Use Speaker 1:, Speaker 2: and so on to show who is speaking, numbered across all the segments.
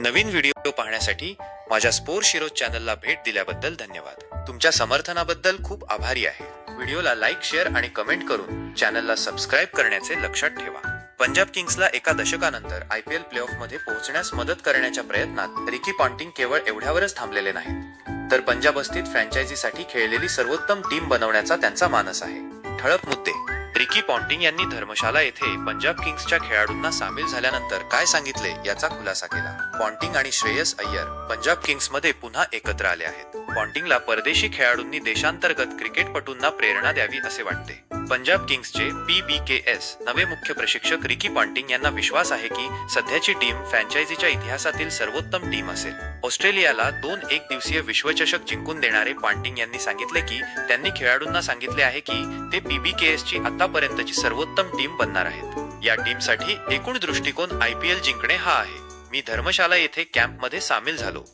Speaker 1: नवीन video पाहण्यासाठी माझ्या spore शिरोज चॅनलला भेट दिल्याबद्दल धन्यवाद. तुमच्या समर्थनाबद्दल खूप आभारी आहे. व्हिडिओला लाईक शेअर आणि कमेंट करून चॅनलला सबस्क्राईब करण्याचे लक्षात ठेवा. पंजाब किंग्सला एका दशकानंतर आय पी एल प्ले मध्ये पोहोचण्यास मदत करण्याच्या प्रयत्नात रिकी पॉन्टिंग केवळ एवढ्यावरच थांबलेले नाहीत. तर पंजाब अस्थित फ्रँचायझीसाठी खेळलेली सर्वोत्तम टीम बनवण्याचा त्यांचा मानस आहे. ठळक मुद्दे. रिकी पॉन्टिंग यांनी धर्मशाला येथे पंजाब किंग्सच्या खेळाडूंना सामील झाल्यानंतर काय सांगितले याचा खुलासा केला. पॉन्टिंग आणि श्रेयस अय्यर पंजाब किंग्समध्ये पुन्हा एकत्र आले आहेत. पॉन्टिंगला परदेशी खेळाडूंनी देशांतर्गत क्रिकेटपटूंना प्रेरणा द्यावी असे वाटते. पंजाब किंग्सचे पी बी के एस नवे मुख्य प्रशिक्षक रिकी पॉन्टिंग यांना विश्वास आहे की सध्याची टीम फ्रँचायझीच्या इतिहासातील सर्वोत्तम टीम असेल. ऑस्ट्रेलियाला दोन एक दिवसीय विश्वचषक जिंकून देणारे पॉन्टिंग यांनी सांगितले की त्यांनी खेळाडूंना सांगितले आहे की ते पीबीकेएस ची आतापर्यंतची सर्वोत्तम टीम बनणार आहेत. या टीमसाठी एकूण दृष्टिकोन आय पी एल जिंकणे हा आहे. मी धर्मशाला येथे कॅम्पमध्ये सामील झालो.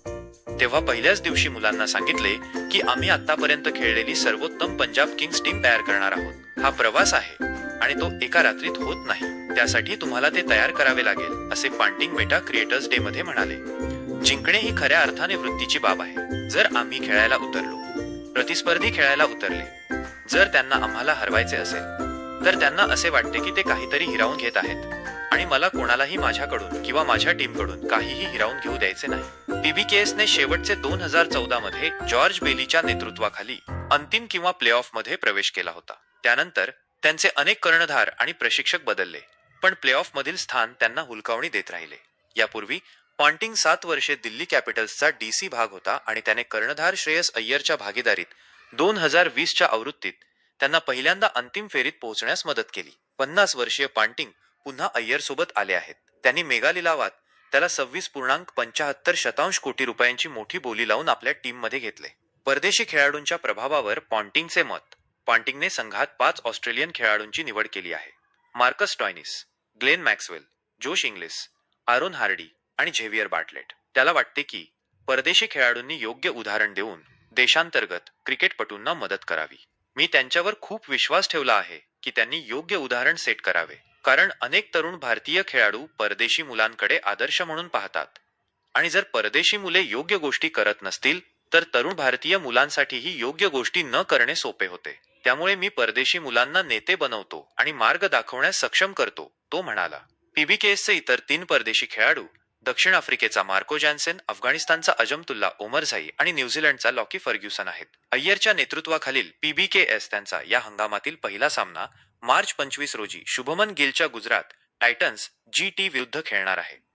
Speaker 1: तेव्हा पहिल्याच दिवशी मुलांना सांगितले की आम्ही आतापर्यंत खेळलेली सर्वोत्तम पंजाब किंग्स टीम तयार करणार आहोत. हा प्रवास आहे आणि तो एका रात्रीत होत नाही. त्यासाठी तुम्हाला ते तयार करावे लागेल असे पांटिंग मेटा क्रिएटर्स डे मध्ये म्हणाले. जिंकणे ही खऱ्या अर्थाने वृत्तीची बाब आहे. जर आम्ही खेळायला उतरलो प्रतिस्पर्धी खेळायला उतरले जर त्यांना आम्हाला हरवायचे असेल तर त्यांना असे वाटते की ते काहीतरी हिरावून घेत आहेत. आणि मला कोणालाही माझ्याकडून किंवा माझ्या टीमकडून काहीही हिरावून घेऊ द्यायचे नाही. पीबीकेएसने शेवटचे दोन हजार चौदा मध्ये जॉर्ज बेलीच्या नेतृत्वाखाली अंतिम किंवा प्ले ऑफमध्ये प्रवेश केला होता. त्यानंतर त्यांचे अनेक कर्णधार आणि प्रशिक्षक बदलले पण प्ले ऑफ मधील स्थान त्यांना हुलकावणी देत राहिले. यापूर्वी पॉन्टिंग सात वर्षे दिल्ली कॅपिटल्सचा डीसी भाग होता आणि त्याने कर्णधार श्रेयस अय्यरच्या भागीदारीत दोन हजार वीसच्या आवृत्तीत त्यांना पहिल्यांदा अंतिम फेरीत पोहोचण्यास मदत केली. पन्नास वर्षीय पांटिंग पुन्हा अय्यरसोबत आले आहेत. त्यांनी मेगा लिलावात त्याला सव्वीस पूर्णांक पंचाहत्तर शतांश कोटी रुपयांची मोठी बोली लावून आपल्या टीममध्ये घेतले. परदेशी खेळाडूंच्या प्रभावावर पॉन्टिंगचे मत. पॉन्टिंगने संघात पाच ऑस्ट्रेलियन खेळाडूंची निवड केली आहे. Marcus Stoinis Glenn Maxwell Josh Inglis Aaron Hardie आणि झेवियर बाटलेट त्याला वाटते की परदेशी खेळाडूंनी योग्य उदाहरण देऊन देशांतर्गत क्रिकेटपटूंना मदत करावी. मी त्यांच्यावर खूप विश्वास ठेवला आहे की त्यांनी योग्य उदाहरण सेट करावे. कारण अनेक तरुण भारतीय खेळाडू परदेशी मुलांकडे आदर्श म्हणून पाहतात. आणि जर परदेशी मुले योग्य गोष्टी करत नसतील तर तरुण भारतीय मुलांसाठीही योग्य गोष्टी न करणे सोपे होते. त्यामुळे मी परदेशी मुलांना नेते बनवतो आणि मार्ग दाखवण्यास सक्षम करतो तो म्हणाला. पीबीकेएसचे इतर तीन परदेशी खेळाडू दक्षिण आफ्रिकेचा मार्को जॅन्सेन अफगाणिस्तानचा अजमतुल्ला ओमरझाई आणि न्यूझीलंडचा लॉकी फर्ग्युसन आहेत. अय्यरच्या नेतृत्वाखालील पीबीकेएस त्यांचा या हंगामातील पहिला सामना मार्च पंचवीस रोजी शुभमन गिलच्या गुजरात टायटन्स जी टी विरुद्ध खेळणार आहे.